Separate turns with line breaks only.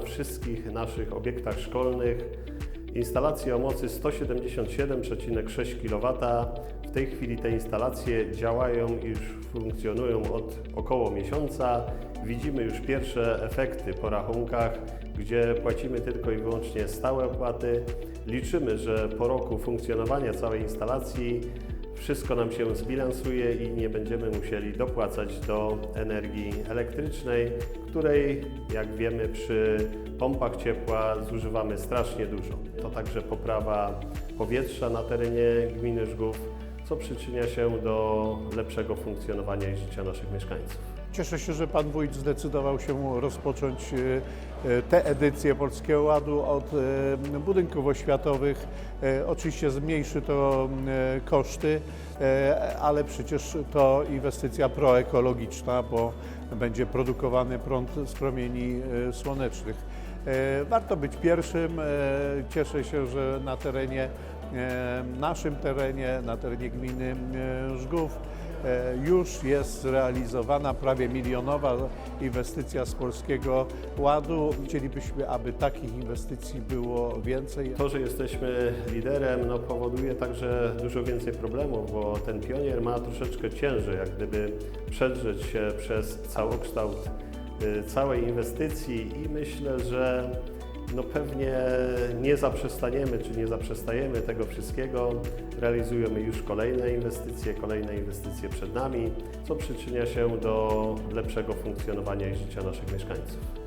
wszystkich naszych obiektach szkolnych instalacje o mocy 177,6 kW. W tej chwili te instalacje działają i już funkcjonują od około miesiąca. Widzimy już pierwsze efekty po rachunkach, gdzie płacimy tylko i wyłącznie stałe opłaty. Liczymy, że po roku funkcjonowania całej instalacji wszystko nam się zbilansuje i nie będziemy musieli dopłacać do energii elektrycznej, której, jak wiemy, przy pompach ciepła zużywamy strasznie dużo. To także poprawa powietrza na terenie gminy Żgów, co przyczynia się do lepszego funkcjonowania i życia naszych mieszkańców.
Cieszę się, że Pan Wójt zdecydował się rozpocząć e, e, tę edycję Polskiego Ładu od e, budynków oświatowych. Oczywiście zmniejszy to e, koszty, ale przecież to inwestycja proekologiczna, bo będzie produkowany prąd z promieni słonecznych. Warto być pierwszym. Cieszę się, że na terenie, naszym terenie, na terenie gminy Żgów już jest zrealizowana prawie milionowa inwestycja z Polskiego Ładu. Chcielibyśmy, aby takich inwestycji było więcej.
To, że jesteśmy liderem, no, powoduje także dużo więcej problemów, bo ten pionier ma troszeczkę ciężej, jak gdyby przedrzeć się przez całokształt y, całej inwestycji i myślę, że no pewnie nie zaprzestaniemy, czy nie zaprzestajemy tego wszystkiego. Realizujemy już kolejne inwestycje, kolejne inwestycje przed nami, co przyczynia się do lepszego funkcjonowania i życia naszych mieszkańców.